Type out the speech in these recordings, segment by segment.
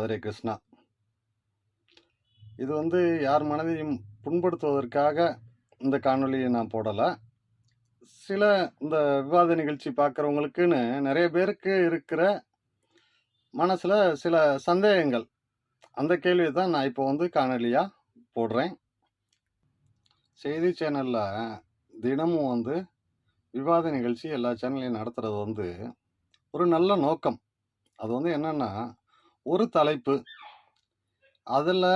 மதுரை கிருஷ்ணா. இது வந்து யார் மனதையும் புண்படுத்துவதற்காக இந்த காணொலியை நான் போடலை. சில இந்த விவாத நிகழ்ச்சி பார்க்குறவங்களுக்குன்னு நிறைய பேருக்கு இருக்கிற மனசில் சில சந்தேகங்கள். அந்த கேள்வியை தான் நான் இப்போ வந்து காணொலியாக போடுறேன். செய்தி சேனலில் தினமும் வந்து விவாத நிகழ்ச்சி எல்லா சேனல்லையும் நடத்துகிறது வந்து ஒரு நல்ல நோக்கம். அது வந்து என்னென்னா ஒரு தலைப்பு. அதில்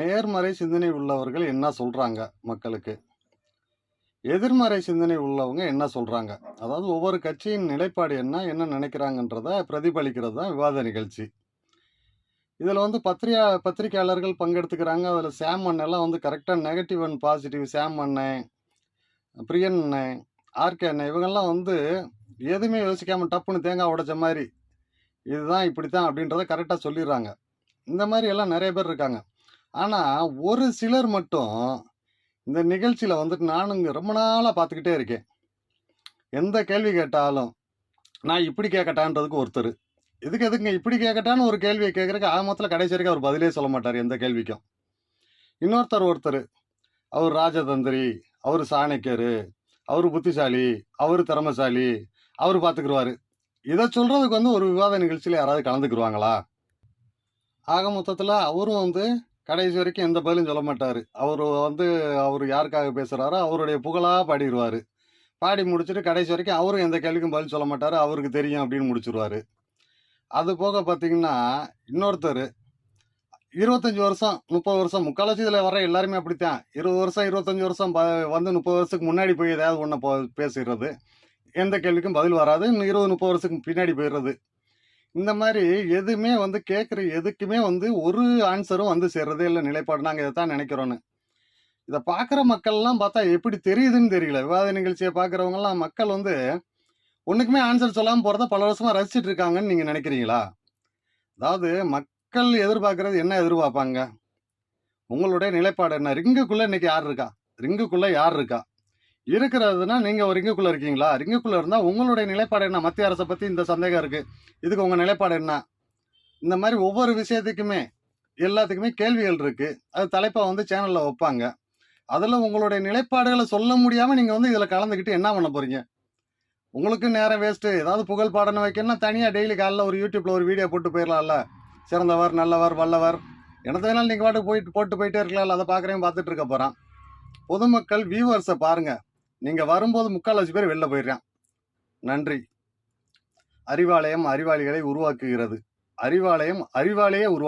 நேர்மறை சிந்தனை உள்ளவர்கள் என்ன சொல்கிறாங்க மக்களுக்கு? எதிர்மறை சிந்தனை உள்ளவங்க என்ன சொல்கிறாங்க அதாவது ஒவ்வொரு கட்சியின் நிலைப்பாடு என்ன என்ன நினைக்கிறாங்கன்றத பிரதிபலிக்கிறது தான் விவாத நிகழ்ச்சி. இதில் வந்து பத்திரிகா பத்திரிகையாளர்கள் பங்கெடுத்துக்கிறாங்க. அதில் சாம் அண்ணெல்லாம் வந்து கரெக்டாக நெகட்டிவ் அண்ட் பாசிட்டிவ் சாம் அண்ணன் பிரியன் அண்ணன் ஆர்கே அண்ணன் இவங்கெல்லாம் வந்து எதுவுமே யோசிக்காமல் டப்புன்னு தேங்காய் உடைச்ச மாதிரி இதுதான் இப்படி தான் அப்படின்றத கரெக்டாக சொல்லிடுறாங்க. இந்த மாதிரி எல்லாம் நிறைய பேர் இருக்காங்க. ஆனால் ஒரு சிலர் மட்டும் இந்த நிகழ்ச்சியில் வந்துட்டு நானும் இங்கே ரொம்ப நாளாக பார்த்துக்கிட்டே இருக்கேன். எந்த கேள்வி கேட்டாலும் நான் இப்படி கேட்கட்டான்றதுக்கு ஒருத்தர். இதுக்கு எதுக்குங்க இப்படி கேட்கட்டான்னு ஒரு கேள்வியை கேட்குறக்கு ஆமத்தில் கடைசி வரைக்கும் அவர் பதிலே சொல்ல மாட்டார் எந்த கேள்விக்கும். இன்னொருத்தர் ஒருத்தர் அவர் ராஜதந்திரி அவர் சாணக்கியர் அவர் புத்திசாலி அவர் திறமசாலி அவர் பார்த்துக்குருவாரு. இதை சொல்கிறதுக்கு வந்து ஒரு விவாத நிகழ்ச்சியில் யாராவது கலந்துக்குருவாங்களா? ஆக மொத்தத்தில் அவரும் வந்து கடைசி வரைக்கும் எந்த பதிலும் சொல்ல மாட்டார். அவர் வந்து அவர் யாருக்காக பேசுகிறாரோ அவருடைய புகழாக பாடிடுவார் பாடி முடிச்சுட்டு கடைசி வரைக்கும் அவரும் எந்த கேள்விக்கும் பதில் சொல்ல மாட்டார் அவருக்கு தெரியும் அப்படின்னு முடிச்சிருவாரு. அது போக பார்த்தீங்கன்னா இன்னொருத்தர் இருபத்தஞ்சி வருஷம் முப்பது வருஷம் முக்கால்வாசி இதில் வர எல்லாருமே அப்படித்தான். இருபது வருஷம் இருபத்தஞ்சி வருஷம் வந்து முப்பது வருஷத்துக்கு முன்னாடி போய் ஏதாவது ஒன்று போ பேசிடுறது. எந்த கேள்விக்கும் பதில் வராது. இன்னும் இருபது முப்பது வருஷத்துக்கு பின்னாடி போயிடுறது. இந்த மாதிரி எதுவுமே வந்து கேட்குற எதுக்குமே வந்து ஒரு ஆன்சரும் வந்து சேர்றதே இல்லை. நிலைப்பாடு. நாங்கள் இதை தான் நினைக்கிறோன்னு. இதை பார்க்குற மக்கள்லாம் பார்த்தா எப்படி தெரியுதுன்னு தெரியல. விவாத நிகழ்ச்சியை பார்க்குறவங்கலாம் மக்கள் வந்து ஒன்றுக்குமே ஆன்சர் சொல்லாமல் போகிறத பல வருஷமாக ரசிச்சிட்டு இருக்காங்கன்னு நீங்கள் நினைக்கிறீங்களா? அதாவது மக்கள் எதிர்பார்க்கறது என்ன எதிர்பார்ப்பாங்க? உங்களுடைய நிலைப்பாடு என்ன? ரிங்குக்குள்ளே இன்னைக்கு யார் இருக்கா? ரிங்குக்குள்ளே யார் இருக்கா? இருக்கிறதுனா நீங்கள் ஒரு ரிங்குக்குள்ளே இருக்கீங்களா? ரிங்குக்குள்ளே இருந்தால் உங்களுடைய நிலைப்பாடு என்ன? மத்திய அரசை பற்றி இந்த சந்தேகம் இருக்குது இதுக்கு உங்கள் நிலைப்பாடு என்ன? இந்த மாதிரி ஒவ்வொரு விஷயத்துக்குமே எல்லாத்துக்குமே கேள்விகள் இருக்குது அது தலைப்பாக வந்து சேனலில் வைப்பாங்க. அதில் உங்களுடைய நிலைப்பாடுகளை சொல்ல முடியாமல் நீங்கள் வந்து இதில் கலந்துக்கிட்டு என்ன பண்ண போகிறீங்க உங்களுக்கு நேரம் வேஸ்ட்டு ஏதாவது புகழ் பாடணும் வைக்கணும்னா தனியாக டெய்லி காலைல ஒரு யூடியூப்பில் ஒரு வீடியோ போட்டு போயிடலாம்ல சிறந்தவர் நல்லவர் வல்லவர். எனது வேணாலும் நீங்கள் பாட்டுக்கு போயிட்டு போட்டு போயிட்டே இருக்கலாம்ல. அதை பார்க்குறேன் பார்த்துட்டு இருக்க போகிறான் பொதுமக்கள் வியூவர்ஸை பாருங்கள் நீங்கள் வரும்போது முக்கால் பேர் வெளில போயிடுறான். நன்றி. அறிவாலயம் அறிவாளிகளை உருவாக்குகிறது. அறிவாலயம் அறிவாலயே உருவா